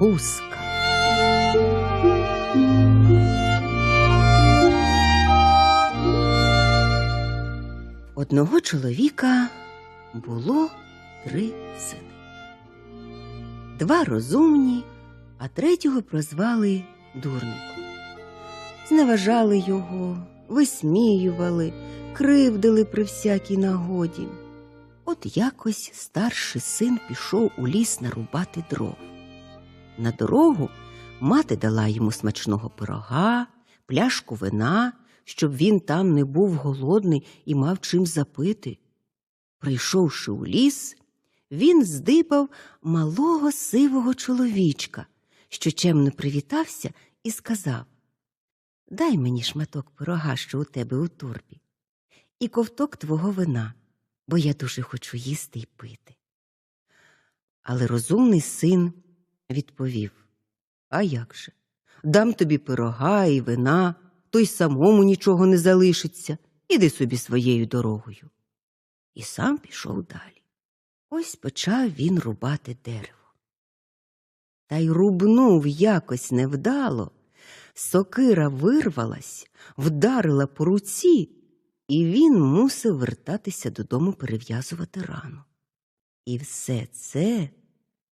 гуска. Одного чоловіка було три сини. Два розумні, а третього прозвали дурником. Зневажали його, висміювали, кривдили при всякій нагоді. От якось старший син пішов у ліс нарубати дров. На дорогу мати дала йому смачного пирога, пляшку вина, щоб він там не був голодний і мав чим запити. Прийшовши у ліс, він здибав малого сивого чоловічка, що чемно привітався і сказав Дай мені шматок пирога, що у тебе у торбі, і ковток твого вина, бо я дуже хочу їсти й пити. Але розумний син відповів А як же? Дам тобі пирога і вина, то й самому нічого не залишиться. Іди собі своєю дорогою. І сам пішов далі. Ось почав він рубати дерево. Та й рубнув якось невдало. Сокира вирвалась, вдарила по руці, і він мусив вертатися додому перев'язувати рану. І все це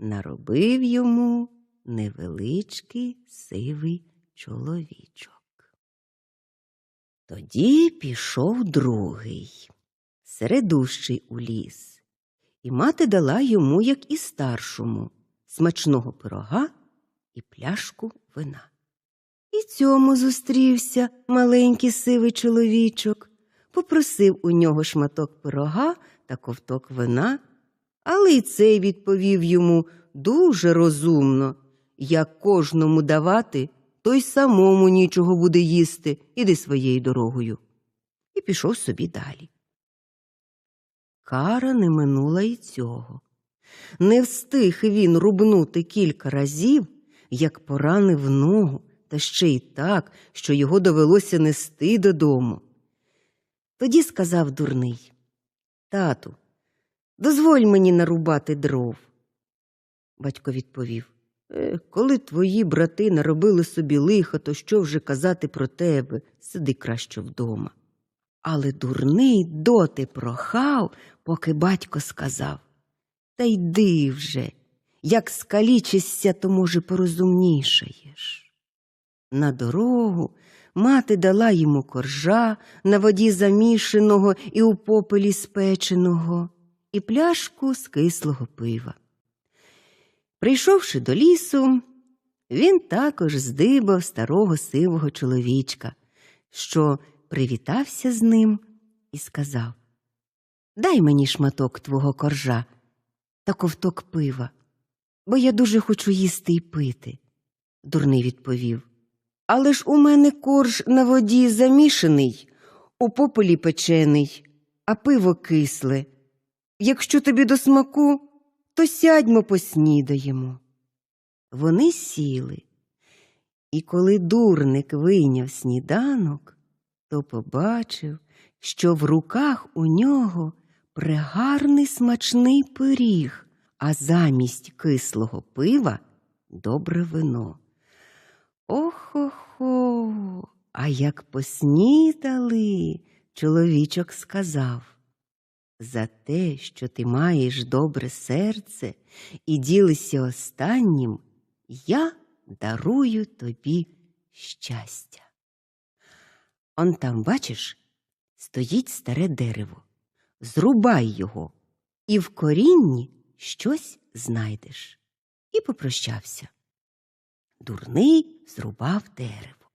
наробив йому невеличкий сивий чоловічок. Тоді пішов другий, середущий у ліс, і мати дала йому, як і старшому, смачного пирога і пляшку вина. І цьому зустрівся маленький сивий чоловічок, попросив у нього шматок пирога та ковток вина, але й цей відповів йому дуже розумно як кожному давати, то й самому нічого буде їсти, іди своєю дорогою. І пішов собі далі. Кара не минула й цього. Не встиг він рубнути кілька разів, як поранив ногу, та ще й так, що його довелося нести додому. Тоді сказав дурний Тату, дозволь мені нарубати дров. Батько відповів «Е, Коли твої брати наробили собі лихо, то що вже казати про тебе? Сиди краще вдома. Але дурний доти прохав, поки батько сказав Та йди вже, як скалічишся, то, може, порозумнішаєш. На дорогу мати дала йому коржа на воді замішаного і у попелі спеченого, і пляшку з кислого пива. Прийшовши до лісу, він також здибав старого сивого чоловічка, що привітався з ним і сказав Дай мені шматок твого коржа та ковток пива, бо я дуже хочу їсти і пити. Дурний відповів. Але ж у мене корж на воді замішаний, у пополі печений, а пиво кисле. Якщо тобі до смаку, то сядьмо поснідаємо. Вони сіли, і коли дурник вийняв сніданок, то побачив, що в руках у нього пригарний смачний пиріг, а замість кислого пива добре вино. Охо-хо, а як поснідали, чоловічок сказав. За те, що ти маєш добре серце і ділишся останнім, я дарую тобі щастя. Он там, бачиш, стоїть старе дерево. Зрубай його, і в корінні щось знайдеш. І попрощався. Дурний зрубав дерево.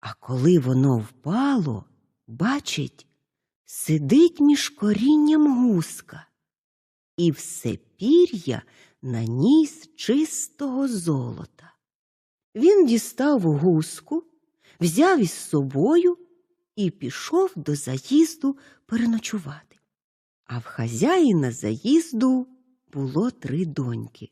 А коли воно впало, бачить, сидить між корінням гуска, і все пір'я на ній з чистого золота. Він дістав гуску, взяв із собою і пішов до заїзду переночувати. А в хазяїна заїзду було три доньки.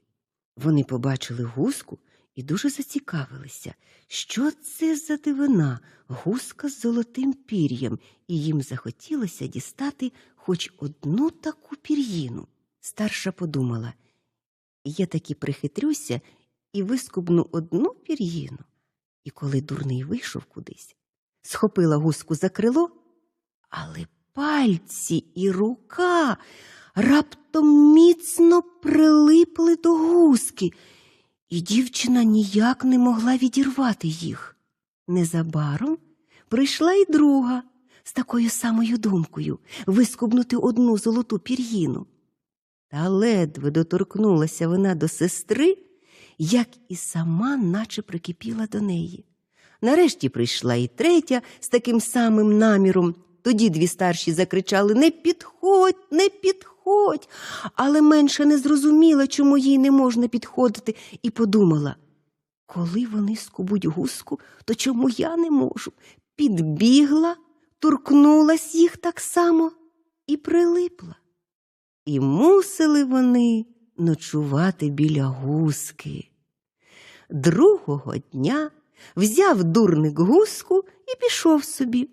Вони побачили гуску і дуже зацікавилися, що це за дивина, гуска з золотим пір'ям, і їм захотілося дістати хоч одну таку пір'їну. Старша подумала я таки прихитрюся і вискубну одну пір'їну. І коли дурний вийшов кудись, схопила гуску за крило, але пальці і рука раптом міцно прилипли до гуски, і дівчина ніяк не могла відірвати їх. Незабаром прийшла й друга з такою самою думкою вискубнути одну золоту пір'їну. Та ледве доторкнулася вона до сестри, як і сама наче прикипіла до неї. Нарешті прийшла і третя з таким самим наміром. Тоді дві старші закричали Не підходь, не підходь. Але менша не зрозуміла, чому їй не можна підходити, і подумала коли вони скубуть гуску, то чому я не можу? Підбігла, торкнулась їх так само і прилипла. І мусили вони ночувати біля гуски. Другого дня взяв дурник гуску і пішов собі.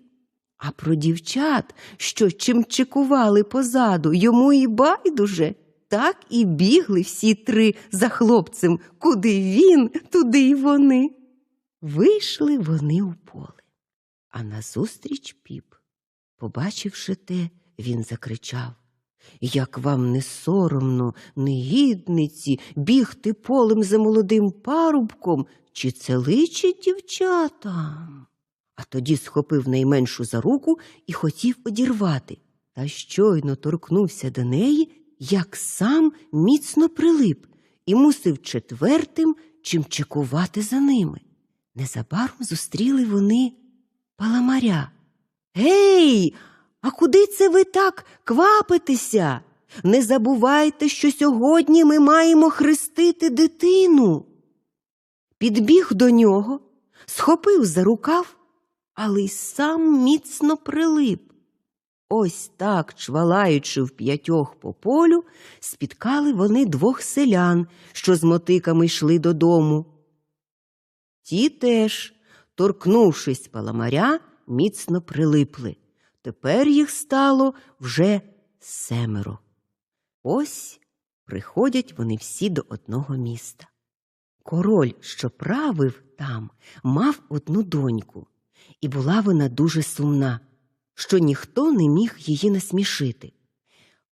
А про дівчат, що чимчикували позаду, йому і байдуже. Так і бігли всі три за хлопцем, куди він, туди й вони. Вийшли вони у поле. А назустріч піп. Побачивши те, він закричав Як вам не соромно, негідниці, бігти полем за молодим парубком, чи це личить дівчатам? А тоді схопив найменшу за руку і хотів одірвати, та щойно торкнувся до неї, як сам міцно прилип і мусив четвертим чимчикувати за ними. Незабаром зустріли вони паламаря. Гей, а куди це ви так квапитеся? Не забувайте, що сьогодні ми маємо хрестити дитину. Підбіг до нього, схопив за рукав, але й сам міцно прилип. Ось так, чвалаючи в п'ятьох по полю, спіткали вони двох селян, що з мотиками йшли додому. Ті теж, торкнувшись паламаря, міцно прилипли. Тепер їх стало вже семеро. Ось приходять вони всі до одного міста. Король, що правив там, мав одну доньку, і була вона дуже сумна, що ніхто не міг її насмішити.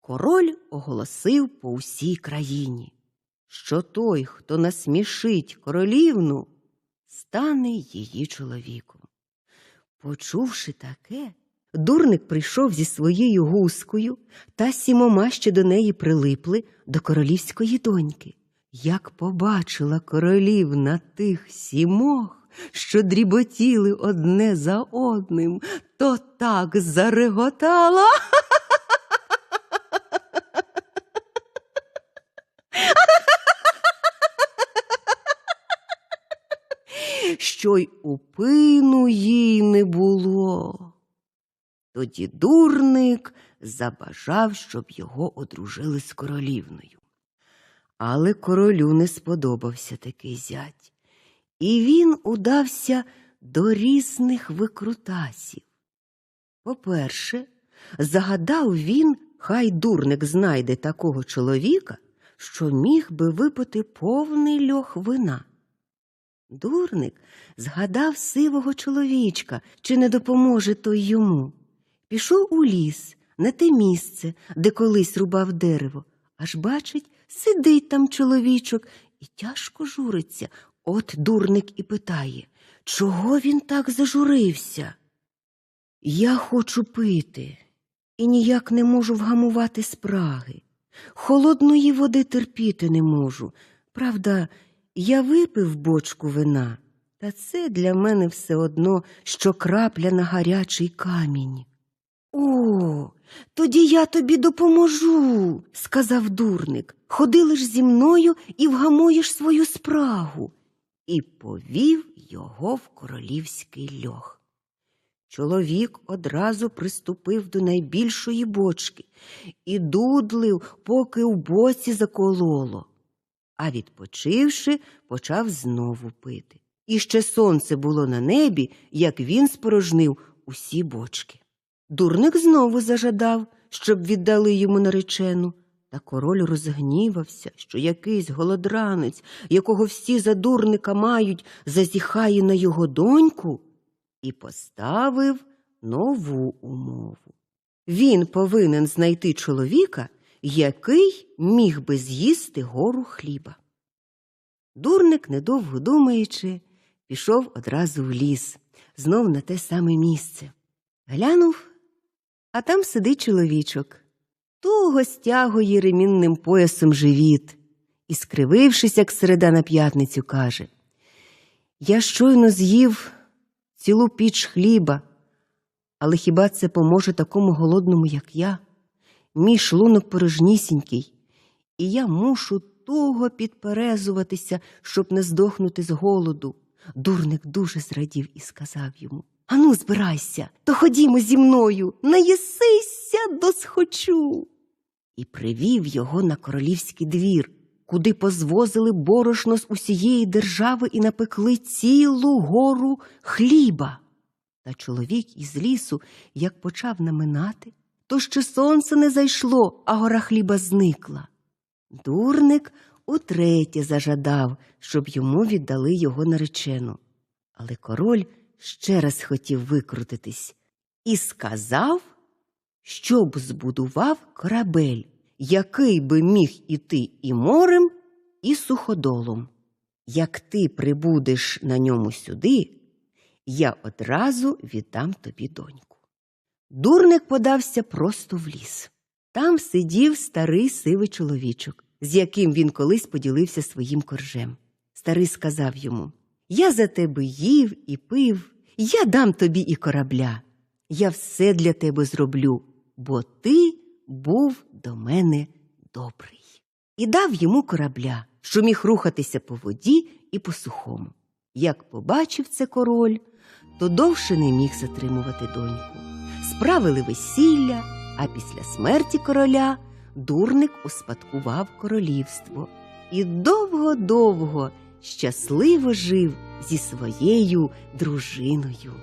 Король оголосив по усій країні, що той, хто насмішить королівну, стане її чоловіком. Почувши таке, дурник прийшов зі своєю гускою та сімома, що до неї прилипли до королівської доньки. Як побачила королівна тих сімох, що дріботіли одне за одним, то так зареготала. що й упину їй не було. Тоді дурник забажав, щоб його одружили з королівною. Але королю не сподобався такий зять, і він удався до різних викрутасів. По-перше, загадав він, хай дурник знайде такого чоловіка, що міг би випити повний льох вина. Дурник згадав сивого чоловічка, чи не допоможе той йому. Пішов у ліс, на те місце, де колись рубав дерево, аж бачить, сидить там чоловічок і тяжко журиться. От дурник і питає, чого він так зажурився? Я хочу пити і ніяк не можу вгамувати спраги. Холодної води терпіти не можу. Правда, я випив бочку вина, та це для мене все одно, що крапля на гарячий камінь. О, тоді я тобі допоможу, сказав дурник. Ходи лиш зі мною і вгамуєш свою спрагу. І повів його в королівський льох. Чоловік одразу приступив до найбільшої бочки і дудлив, поки у боці закололо. А відпочивши, почав знову пити. І ще сонце було на небі, як він спорожнив усі бочки. Дурник знову зажадав, щоб віддали йому наречену, Та король розгнівався, що якийсь голодранець, якого всі за дурника мають, зазіхає на його доньку, і поставив нову умову. Він повинен знайти чоловіка, який міг би з'їсти гору хліба. Дурник, недовго думаючи, пішов одразу в ліс, знов на те саме місце. Глянув, а там сидить чоловічок, туго стягує ремінним поясом живіт і, скривившись, як середа на п'ятницю, каже Я щойно з'їв цілу піч хліба, але хіба це поможе такому голодному, як я? Мій шлунок порожнісінький, і я мушу туго підперезуватися, щоб не здохнути з голоду. Дурник дуже зрадів і сказав йому Ану, збирайся, то ходімо зі мною, наїсися досхочу. І привів його на королівський двір, куди позвозили борошно з усієї держави і напекли цілу гору хліба. Та чоловік із лісу, як почав наминати, то ще сонце не зайшло, а гора хліба зникла. Дурник утретє зажадав, щоб йому віддали його наречену. Але король ще раз хотів викрутитись і сказав, щоб збудував корабель, який би міг іти і морем, і суходолом. Як ти прибудеш на ньому сюди, я одразу віддам тобі доньку. Дурник подався просто в ліс. Там сидів старий сивий чоловічок, з яким він колись поділився своїм коржем. Старий сказав йому Я за тебе їв і пив, я дам тобі і корабля. Я все для тебе зроблю, бо ти був до мене добрий. І дав йому корабля, що міг рухатися по воді і по сухому. Як побачив це король, то довше не міг затримувати доньку. Справили весілля, а після смерті короля дурник успадкував королівство і довго-довго щасливо жив зі своєю дружиною.